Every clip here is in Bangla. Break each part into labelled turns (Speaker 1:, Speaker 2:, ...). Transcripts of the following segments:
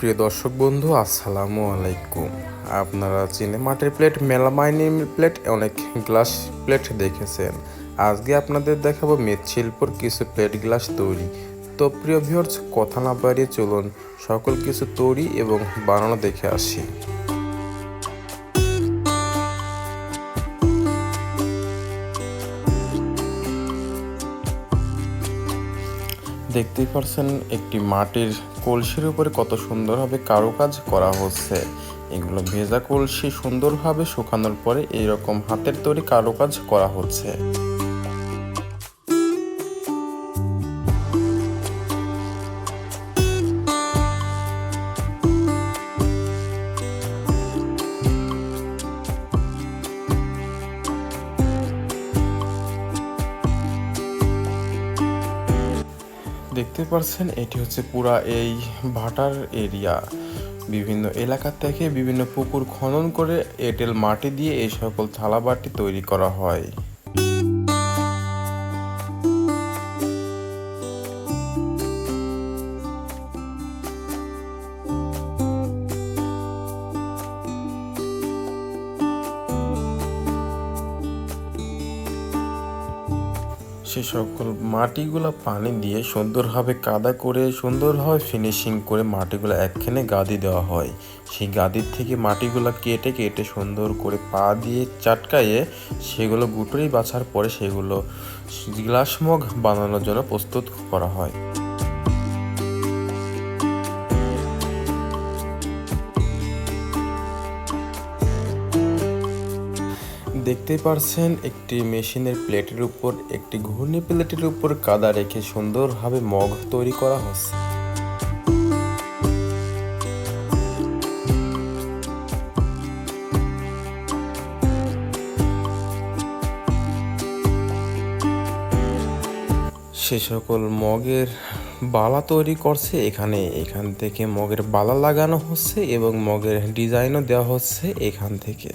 Speaker 1: প্রিয় দর্শক বন্ধু, আসসালামু আলাইকুম। আপনারা চিনে মাটির প্লেট মেলামাইনি প্লেট অনেক গ্লাস প্লেট দেখেছেন। আজকে আপনাদের দেখাবো মৃৎশিল্পর কিছু প্লেট গ্লাস তৈরি। তো প্রিয় ভিউয়ার্স কথা না বাড়িয়ে চলুন, সকল কিছু তৈরি এবং বানানো দেখে আসি। দেখতেই পারছেন, একটি মাটির কলসির উপরে কত সুন্দরভাবে কারুকাজ করা হচ্ছে। এগুলো ভেজা কলসি সুন্দরভাবে শুকানোর পরে এইরকম হাতের তৈরি কারুকাজ করা হচ্ছে। দেখতে পাচ্ছেন এটি হচ্ছে পুরা এই ভাটার এরিয়া। বিভিন্ন এলাকা থেকে বিভিন্ন পুকুর খনন করে এঁটেল মাটি দিয়ে এই সকল থালাবাটি তৈরি করা হয়। সে সকল মাটিগুলো পানি দিয়ে সুন্দরভাবে কাদা করে, সুন্দরভাবে ফিনিশিং করে মাটিগুলো একখানে গাদি দেওয়া হয়। সেই গাদির থেকে মাটিগুলো কেটে কেটে সুন্দর করে পা দিয়ে চাটকাইয়ে সেগুলো গুটরি বাছার পরে সেগুলো গ্লাসমগ বানানোর জন্য প্রস্তুত করা হয়। দেখতেই পারছেন, একটি মেশিনের প্লেটের উপর, একটি ঘূর্ণি প্লেটের উপর কাদা রেখে সুন্দরভাবে মগ তৈরি করা হচ্ছে। সে সকল মগের বালা তৈরি করছে। এখানে, এখান থেকে মগের বালা লাগানো হচ্ছে এবং মগের ডিজাইনও দেওয়া হচ্ছে এখান থেকে।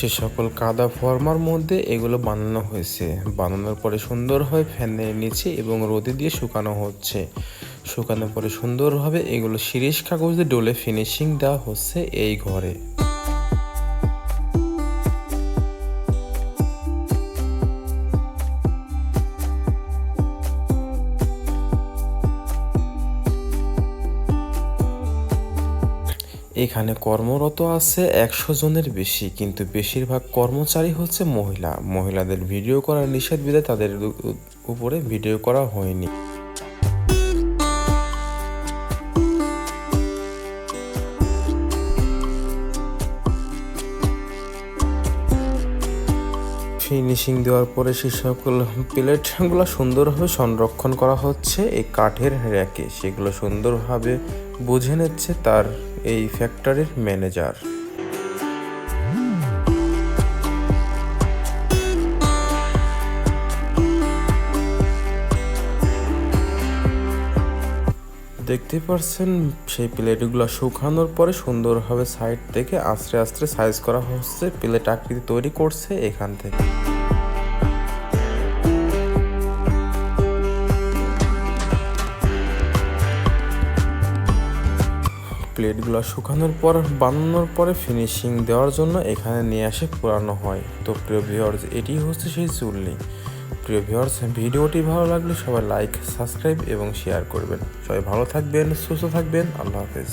Speaker 1: সে সকল কাদা ফর্মার মধ্যে এগুলো বানানো হয়েছে। বানানোর পরে সুন্দর সুন্দরভাবে ফ্যানের নিচে এবং রোদে দিয়ে শুকানো হচ্ছে। শুকানোর পরে সুন্দরভাবে এগুলো শিরিষ কাগজে ডোলে ফিনিশিং দেওয়া হচ্ছে এই ঘরে। এখানে কর্মরত আছে একশো জনের বেশি, কিন্তু বেশিরভাগ কর্মচারী হচ্ছে মহিলা। মহিলাদের ভিডিও করার নিষেধ বিধায় তাদের উপরে ভিডিও করা হয়নি। ফিনিশিং দেওয়ার পরে সে সকল প্লেটগুলো সুন্দরভাবে সংরক্ষণ করা হচ্ছে। এই কাঠের র্যাকে সেগুলো সুন্দরভাবে বুঝে নিচ্ছে তার এই ফ্যাক্টরির ম্যানেজার দেখতে পাচ্ছেন সেই প্লেটগুলো শুকানোর পরে সুন্দরভাবে সাইড থেকে আস্তে আস্তে সাইজ করা হচ্ছে। প্লেট আকৃতি তৈরি করছে এখান থেকে। প্লেটগুলো শুকানোর পর, বানানোর পরে ফিনিশিং দেওয়ার জন্য এখানে নিয়ে আসে পুরানো হয়। তো প্রিয় ভিউয়ার্স এটি হচ্ছে সেই চুল্লি। প্রিয় ভিউয়ার্স ভিডিওটি ভালো লাগলে সবাই লাইক সাবস্ক্রাইব এবং শেয়ার করবেন। সবাই ভালো থাকবেন, সুস্থ থাকবেন, আল্লাহ হাফেজ।